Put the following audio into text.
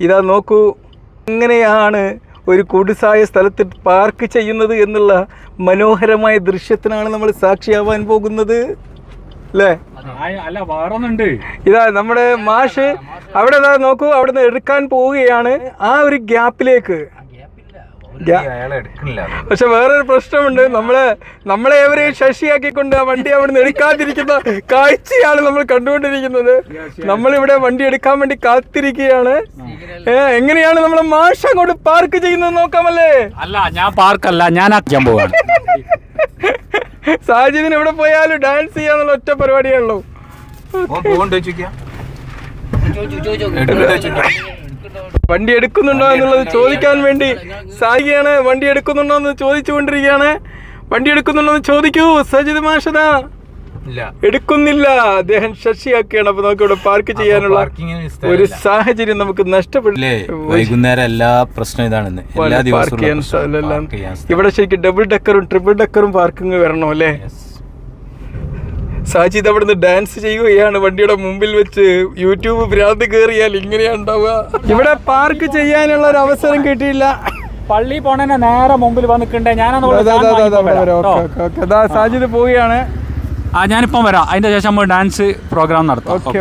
ഇതാ നോക്കൂ. എങ്ങനെയാണ് ഒരു കുടിസായ സ്ഥലത്ത് പാർക്ക് ചെയ്യുന്നത് എന്നുള്ള മനോഹരമായ ദൃശ്യത്തിനാണ് നമ്മൾ സാക്ഷിയാവാൻ പോകുന്നത്? അല്ലേ? അല്ല വേറൊന്നുണ്ട്. ഇതാ നമ്മുടെ മാഷ് അവിടെ നോക്കൂ അവിടെ നിന്ന് എടുക്കാൻ പോവുകയാണ്. ആ ഒരു ഗ്യാപ്പിലേക്ക്. ഗ്യാ- പക്ഷെ വേറൊരു പ്രശ്നമുണ്ട്. നമ്മളെ നമ്മളെ ഏവരെയും ശശിയാക്കിക്കൊണ്ട് ആ വണ്ടി അവിടെ നിന്ന് എടുക്കാതിരിക്കുന്ന കാഴ്ചയാണ് നമ്മൾ കണ്ടുകൊണ്ടിരിക്കുന്നത്. നമ്മളിവിടെ വണ്ടി എടുക്കാൻ വേണ്ടി കാത്തിരിക്കുകയാണ്. എങ്ങനെയാണ് നമ്മൾ മാഷ അങ്ങോട്ട് പാർക്ക് ചെയ്യുന്നത് നോക്കാമല്ലേ? അല്ല ഞാൻ പാർക്കല്ല ഞാൻ ആക്കാൻ പോവാണ് സാജിദിന് എവിടെ പോയാലും ഡാൻസ് ചെയ്യാന്നുള്ള ഒറ്റ പരിപാടിയാണല്ലോ വണ്ടി എടുക്കുന്നുണ്ടോ എന്നുള്ളത് ചോദിക്കാൻ വേണ്ടി സായികയാണ് വണ്ടി എടുക്കുന്നുണ്ടോ എന്ന് ചോദിച്ചുകൊണ്ടിരിക്കുകയാണ്. വണ്ടി എടുക്കുന്നുണ്ടോ എന്ന് ചോദിക്കൂ സജിത് മാഷദ എടുക്കുന്നില്ല. അദ്ദേഹം ശശിയാക്കുകയാണ് അപ്പൊ നമുക്ക് ഇവിടെ പാർക്ക് ചെയ്യാനുള്ള ഒരു സാഹചര്യം നമുക്ക് നഷ്ടപ്പെടില്ലേ വൈകുന്നേരം എല്ലാ പ്രശ്നം ഇതാണെന്ന്. പാർക്ക് ചെയ്യാൻ. സ്ഥലമെല്ലാം സ്ഥലം. ഇവിടെ ശരിക്കും ഡബിൾ ഡെക്കറും ട്രിപ്പിൾ ഡെക്കറും പാർക്കിംഗ് വരണം അല്ലേ. സാജിദ് അവിടുന്ന് ഡാൻസ് ചെയ്യുകയാണ്. വണ്ടിയുടെ മുമ്പിൽ വെച്ച് യൂട്യൂബ് ഭ്രാന്ത് കയറിയാൽ ഇങ്ങനെയാ ഉണ്ടാവുക. ഇവിടെ പാർക്ക് ചെയ്യാനുള്ള ഒരു അവസരം കിട്ടിയില്ല. പള്ളി പോണേനെ നേരെ മുമ്പിൽ വന്നിട്ടുണ്ടേ. ദാ സാജിദ് പോവുകയാണ്. ആ ഞാനിപ്പം വരാം. അതിന്റെ ശേഷം നമ്മൾ ഡാൻസ് പ്രോഗ്രാം നടത്താം. ഓക്കെ.